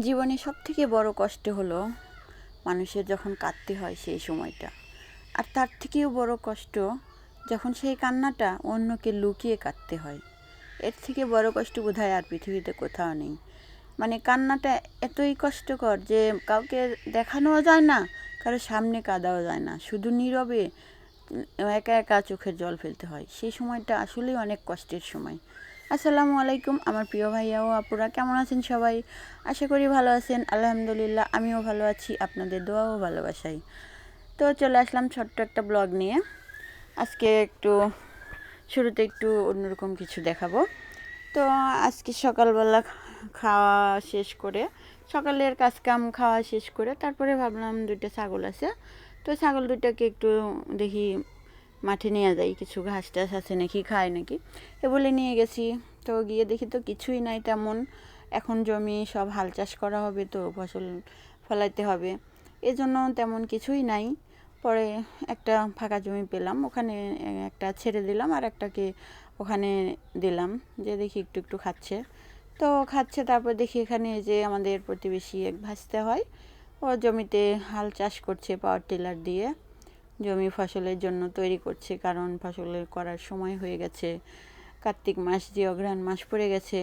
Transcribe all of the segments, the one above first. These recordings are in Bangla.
জীবনে সব থেকে বড় কষ্ট হলো মানুষের যখন কাঁদতে হয় সেই সময়টা। আর তার থেকেও বড় কষ্ট যখন সেই কান্নাটা অন্যকে লুকিয়ে কাঁদতে হয়। এর থেকে বড় কষ্ট বোধহয় আর পৃথিবীতে কোথাও নেই। মানে কান্নাটা এতই কষ্টকর যে কাউকে দেখানোও যায় না, কারও সামনে কাঁদাও যায় না। শুধু নীরবে একা একা চোখের জল ফেলতে হয়। সেই সময়টা আসলেই অনেক কষ্টের সময়। আসসালামু আলাইকুম, আমার প্রিয় ভাইয়া ও আপুরা, কেমন আছেন সবাই? আশা করি ভালো আছেন, আলহামদুলিল্লাহ, আমিও ভালো আছি, আপনাদের দোয়া ও ভালোবাসাই তো চলে আসলাম ছোট্ট একটা ব্লগ নিয়ে। আজকে একটু, শুরুতে একটু অন্যরকম কিছু দেখাবো। তো আজকে সকালবেলা খাওয়া শেষ করে, সকালের কাজ কাম খাওয়া শেষ করে, তারপরে ভাবলাম দুইটা ছাগল আছে। তো ছাগল দুইটাকে একটু দেখি মাঠে নিয়ে যাই, কিছু ঘাস টাস আছে নাকি খায় নাকি? এ বলে নিয়ে গেছি। তো গিয়ে দেখি তো কিছুই নাই তেমন। এখন জমি সব হাল চাষ করা হবে তো, ফসল ফলাইতে হবে। এজন্য তেমন কিছুই নাই। পরে একটা ফাঁকা জমি পেলাম, ওখানে একটা ছেড়ে দিলাম আর একটাকে ওখানে দিলাম, যে দেখি একটু একটু খাচ্ছে। তো খাচ্ছে, তারপর দেখি এখানে যে আমাদের প্রতিবেশী এক ভাসতে হয়। ও জমিতে হাল চাষ করছে পাওয়ার টিলার দিয়ে। জমি ফসলের জন্য তৈরি করছে, কারণ ফসলের করার সময় হয়ে গেছে। কার্তিক মাস যে অঘ্রাণ মাস পড়ে গেছে,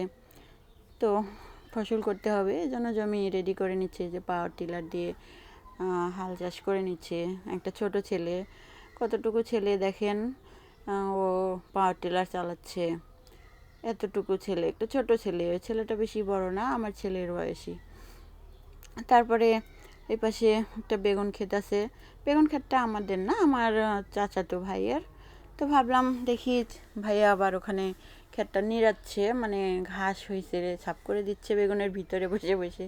তো ফসল করতে হবে। এই জন্য জমি রেডি করে নিচ্ছে যে পাওয়ার টিলার দিয়ে হাল চাষ করে নিচ্ছে। একটা ছোট ছেলে, কতটুকু ছেলে দেখেন ও পাওয়ার টিলার চালাচ্ছে। এতটুকু ছেলে, একটু ছোট ছেলে ছেলেটা বেশি বড় না, আমার ছেলের বয়সী। তারপরে এই পাশে একটা বেগুন ক্ষেত আছে। বেগুন ক্ষেতটা আমাদের না, আমার চাচাতো ভাইয়ের। তো ভাবলাম দেখি ভাইয়া আবার ওখানে ক্ষেতটা নিড়াচ্ছে মানে ঘাস হয়েছে রে, ছাপ করে দিচ্ছে বেগুনের ভিতরে বসে বসে,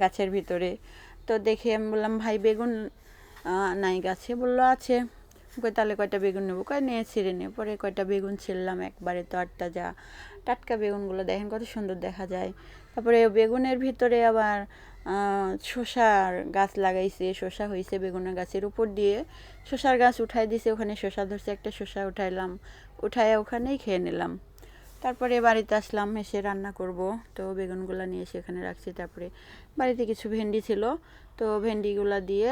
গাছের ভিতরে। তো দেখে আমি বললাম, ভাই, বেগুন নাই, গাছে? বলল, আছে। কই, তাহলে কয়টা বেগুন নেব? কয়, নিয়ে ছিঁড়ে নে। পরে কয়টা বেগুন ছিঁড়লাম, একবারে তো আটটা যা, টাটকা বেগুনগুলো দেখেন কত সুন্দর দেখা যায়। তারপরে বেগুনের ভিতরে আবার শসার গাছ লাগাইছে, শসা হয়েছে বেগুনের গাছের উপর দিয়ে। শশার গাছ উঠাই দিছে, ওখানে শশা ধরছে, একটা শসা উঠাইলাম। উঠায় ওখানেই খেয়ে নিলাম। তারপরে বাড়িতে আসলাম, এসে রান্না করব। তো বেগুনগুলো নিয়ে এসে এখানে রাখছি। তারপরে বাড়িতে কিছু ভেন্ডি ছিল। তো ভেন্ডিগুলো দিয়ে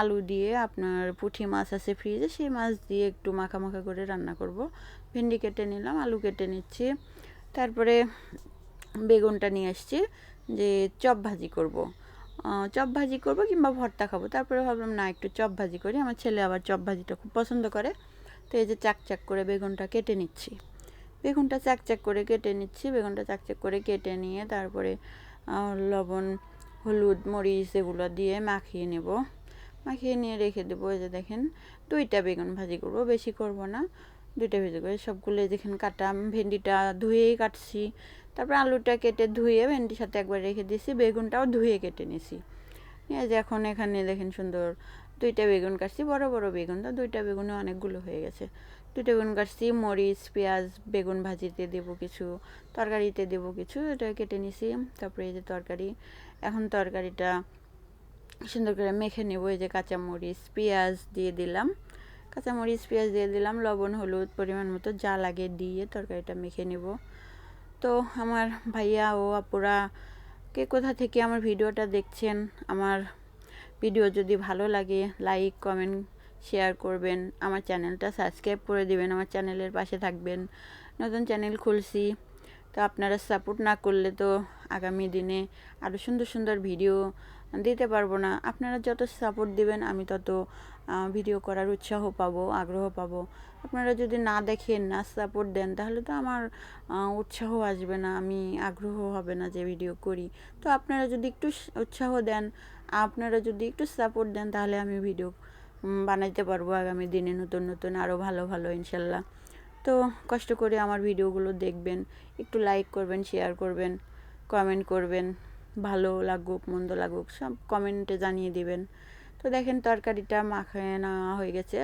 আলু দিয়ে আপনার পুঁটি মাছ আছে ফ্রিজে, সেই মাছ দিয়ে একটু মাখা মাখা করে রান্না করব। ভেন্ডি কেটে নিলাম, আলু কেটে নিচ্ছি। তারপরে বেগুনটা নিয়ে আসছি। যে চপ ভাজি করব। চপ ভাজি করব কিংবা ভর্তা খাব। তারপরে ভাবলাম, না, একটু চপ ভাজি করি। আমার ছেলে আবার চপ ভাজিটা খুব পছন্দ করে। তো এই যে চাক চাক করে বেগুনটা কেটে নিচ্ছি। বেগুনটা চাক চাক করে কেটে নিচ্ছি। বেগুনটা চাক চাক করে কেটে নিয়ে তারপরে লবণ, হলুদ, মরিচ এগুলো দিয়ে মাখিয়ে নেব। মাখিয়ে নিয়ে রেখে দেবো। এই যে দেখেন, দুইটা বেগুন ভাজি করব। বেশি করব না। দুইটা ভেজে করে সবগুলো দেখেন কাটা ভেন্ডিটা ধুয়েই কাটছি। তারপর আলুটা কেটে ধুয়ে ভেন্ডির সাথে একবার রেখে দিয়েছি, বেগুনটাও ধুয়ে কেটে নিয়েছি। যে এখন এখানে দেখেন সুন্দর দুইটা বেগুন কাটছি, বড় বড় বেগুন, তো দুইটা বেগুনে অনেকগুলো হয়ে গেছে। দুইটা বেগুন কাটছি, মরিচ, পেঁয়াজ, বেগুন ভাজিতে দেবো কিছু, তরকারিতে দেবো কিছু, এটা কেটে নিছি তারপরে এই যে তরকারি, এখন তরকারিটা সুন্দর করে মেখে নেব, এই যে কাঁচামরিচ, পেঁয়াজ দিয়ে দিলাম। কাঁচামরিচ, পেঁয়াজ দিয়ে দিলাম, লবণ, হলুদ পরিমাণ মতো যা লাগে দিয়ে তরকারিটা মেখে নেব। তো আমার ভাইয়া, ও আপুরা, কে কোথা থেকে আমার ভিডিওটা দেখছেন, আমার ভিডিও যদি ভালো লাগে লাইক কমেন্ট শেয়ার করবেন। আমার চ্যানেলটা সাবস্ক্রাইব করে দিবেন, আমার চ্যানেলের পাশে থাকবেন। নতুন চ্যানেল খুলছি, তো আপনারা সাপোর্ট না করলে তো আগামী দিনে আরও সুন্দর সুন্দর ভিডিও দিতে পারব না। আপনারা যত সাপোর্ট দিবেন, আমি তত ভিডিও করার উৎসাহ পাবো, আগ্রহ পাবো। আপনারা যদি না দেখেন, না সাপোর্ট দেন, তাহলে তো আমার উৎসাহ আসবে না, আমি আগ্রহ হবে না যে ভিডিও করি। তো আপনারা যদি একটু উৎসাহ দেন, আপনারা যদি একটু সাপোর্ট দেন, তাহলে আমি ভিডিও বানাইতে পারব আগামী দিনে নতুন নতুন আরও ভালো ভালো, ইনশাল্লাহ। তো কষ্ট করে আমার ভিডিওগুলো দেখবেন, একটু লাইক করবেন শেয়ার করবেন কমেন্ট করবেন। ভালো লাগুক, মন্দ লাগুক, সব কমেন্টে জানিয়ে দিবেন। তো দেখেন তরকারিটা মাখানো হয়ে গেছে।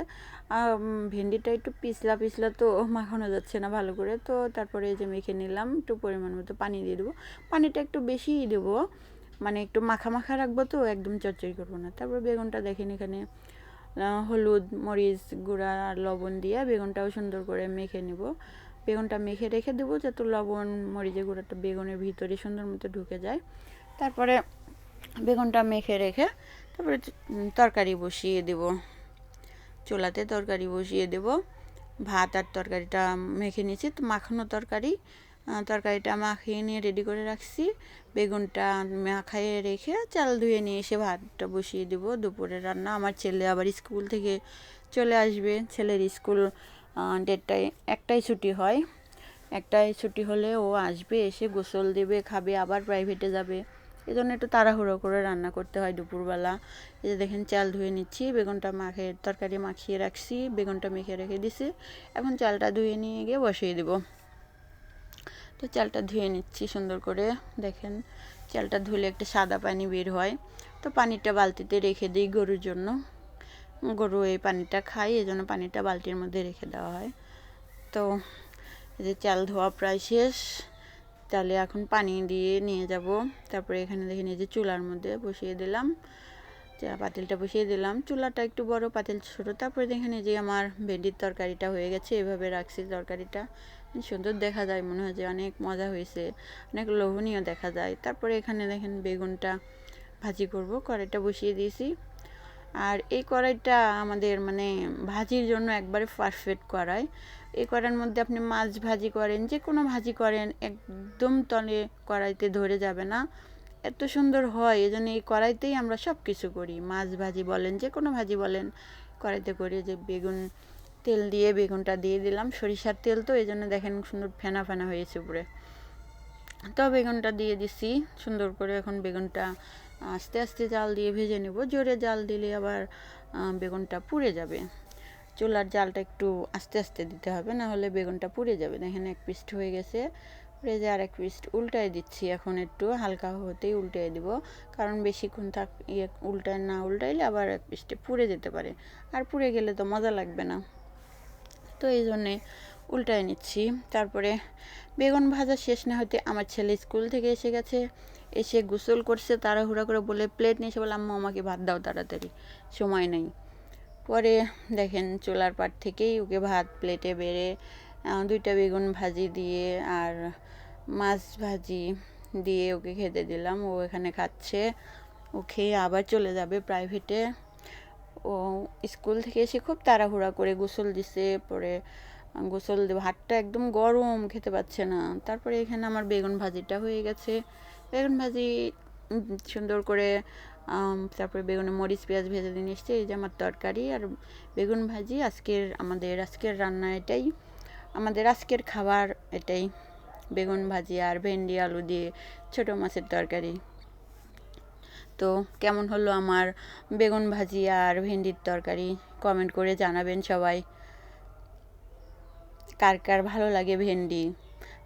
ভেন্ডিটা একটু পিছলা পিছলা তো মাখানো যাচ্ছে না ভালো করে। তো তারপরে যে মেখে নিলাম, একটু পরিমাণ মতো পানি দিয়ে দেবো। পানিটা একটু বেশিই দেবো। মানে একটু মাখা মাখা রাখব তো, একদম চচ্চড়ি করব না। তারপর বেগুনটা দেখেন এখানে হলুদ, মরিচ গুঁড়া আর লবণ দিয়ে বেগুনটাও সুন্দর করে মেখে নেব। বেগুনটা মেখে রেখে দেবো যাতে লবণ, মরিচের গুঁড়াটা বেগুনের ভিতরে সুন্দর মতো ঢুকে যায়। তারপরে বেগুনটা মেখে রেখে তারপরে তরকারি বসিয়ে দেব। চুলাতে তরকারি বসিয়ে দেব। ভাত আর তরকারিটা মেখে নিয়েছি। তো মাখানো তরকারি তরকারিটা মাখিয়ে নিয়ে রেডি করে রাখছি। বেগুনটা মাখাইয়ে রেখে চাল ধুয়ে নিয়ে এসে ভাতটা বসিয়ে দেব। দুপুরে রান্না আমার ছেলে আবার স্কুল থেকে চলে আসবে। ছেলের স্কুল দেড়টায় একটাই ছুটি হয়। একটাই ছুটি হলে ও আসবে, এসে গোসল দেবে, খাবে, আবার প্রাইভেটে যাবে। এই জন্য একটু তাড়াহুড়ো করে রান্না করতে হয় দুপুরবেলা। এই যে দেখেন, চাল ধুয়ে নিচ্ছি, বেগুনটা মাখে, তরকারি মাখিয়ে রাখছি, বেগুনটা মেখে রেখে দিছি। এখন চালটা ধুয়ে নিয়ে গিয়ে বসিয়ে দেব। তো চালটা ধুয়ে নিচ্ছি সুন্দর করে। দেখেন, চালটা ধুলে একটা সাদা পানি বের হয়। তো পানিটা বালতিতে রেখে দিই গরুর জন্য। গরু এই পানিটা খায় এই জন্য পানিটা বালতির মধ্যে রেখে দেওয়া হয়। তো এই যে চাল ধোয়া প্রায় শেষ। তাহলে এখন পানি দিয়ে নিয়ে যাব। তারপরে এখানে দেখেন এই যে চুলার মধ্যে বসিয়ে দিলাম। পাতিলটা বসিয়ে দিলাম। চুলাটা একটু বড়, পাতিল ছোটো। তারপরে এই যে আমার ভেন্ডির তরকারিটা হয়ে গেছে। এভাবে রাখছি তরকারিটা। সুন্দর দেখা যায়, মনে হয় যে অনেক মজা হয়েছে। অনেক লোভনীয় দেখা যায়। তারপরে এখানে দেখেন বেগুনটা ভাজি করব, কড়াইটা বসিয়ে দিয়েছি। আর এই কড়াইটা আমাদের মানে ভাজির জন্য একবারে পারফেক্ট কড়াই। এই কড়াইয়ের মধ্যে আপনি মাছ ভাজি করেন যে কোনো ভাজি করেন, একদম তলে কড়াইতে ধরে যাবে না। এত সুন্দর হয় এই জন্য এই কড়াইতেই আমরা সব কিছু করি। মাছ ভাজি বলেন যে কোনো ভাজি বলেন, কড়াইতে করি যে বেগুন তেল দিয়ে বেগুনটা দিয়ে দিলাম। সরিষার তেল তো এই জন্য দেখেন সুন্দর ফেনা ফেনা হয়েছে উপরে তো বেগুনটা দিয়ে দিছি, সুন্দর করে এখন বেগুনটা আস্তে আস্তে জাল দিয়ে ভেজে নেব। জোরে জাল দিলে আবার বেগুনটা পুড়ে যাবে। চুলার জালটা একটু আস্তে আস্তে দিতে হবে, না হলে বেগুনটা পুড়ে যাবে। দেখেন এক পিস্ট হয়ে গেছে। পুড়ে যে আর এক পিস্ট উল্টাই দিচ্ছি, এখন একটু হালকা হতেই উল্টাই দিব। কারণ বেশিক্ষণ থাক ইয়ে উল্টায় না উল্টাইলে আবার এক পিস্টে পুড়ে যেতে পারে। আর পুড়ে গেলে তো মজা লাগবে না। তো এই জন্যে উল্টায় নিচ্ছি। তারপরে বেগুন ভাজা শেষ না হতে আমার ছেলে স্কুল থেকে এসে গেছে। এসে গোসল করছে, তাড়াহুড়া করে বলে, প্লেট নিয়ে এসে বলে, আম্মু আমাকে ভাত দাও তাড়াতাড়ি। সময় নেই। পরে দেখেন চুলার পাট থেকেই ওকে ভাত প্লেটে বেড়ে দুইটা বেগুন ভাজি দিয়ে আর মাছ ভাজি দিয়ে ওকে খেতে দিলাম। ও এখানে খাচ্ছে, ও খেয়ে আবার চলে যাবে প্রাইভেটে ও স্কুল থেকে এসে খুব তাড়াহুড়া করে গোসল দিছে, পরে গোসল ভাতটা একদম গরম, খেতে পাচ্ছে না। তারপরে এখানে আমার বেগুন ভাজিটা হয়ে গেছে। বেগুন ভাজি সুন্দর করে তারপরে বেগুনে মরিচ, পেঁয়াজ ভেজে দিয়ে এসছে এই যে আমার তরকারি আর বেগুন ভাজি, আজকের আমাদের, আজকের রান্না এটাই। আমাদের আজকের খাবার এটাই, বেগুন ভাজি আর ভেন্ডি, আলু দিয়ে ছোটো মাছের তরকারি। তো কেমন হলো আমার বেগুন ভাজি আর ভেন্ডির তরকারি? কমেন্ট করে জানাবেন সবাই। কার কার ভালো লাগে ভেন্ডি?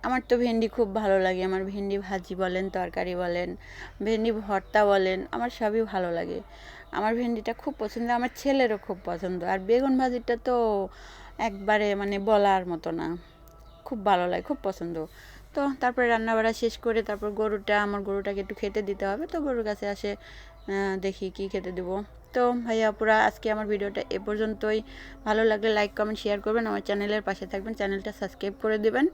আমার তো ভেন্ডি খুব ভালো লাগে। আমার ভেন্ডি ভাজি বলেন, তরকারি বলেন, ভেন্ডি ভর্তা বলেন, আমার সবই ভালো লাগে। আমার ভেন্ডিটা খুব পছন্দ, আমার ছেলেরও খুব পছন্দ। আর বেগুন ভাজিটা তো একবারে মানে বলার মতো না। খুব ভালো লাগে, খুব পছন্দ। তো তারপরে রান্নাবাড়া শেষ করে তারপর গরুটা, আমার গরুটাকে একটু খেতে দিতে হবে। তো গরুর কাছে আসে দেখি কি খেতে দেবো। তো ভাইয়া পুরা আজকে আমার ভিডিওটা এ পর্যন্তই। ভালো লাগলে লাইক কমেন্ট শেয়ার করবেন। আমার চ্যানেলের পাশে থাকবেন। চ্যানেলটা সাবস্ক্রাইব করে দেবেন।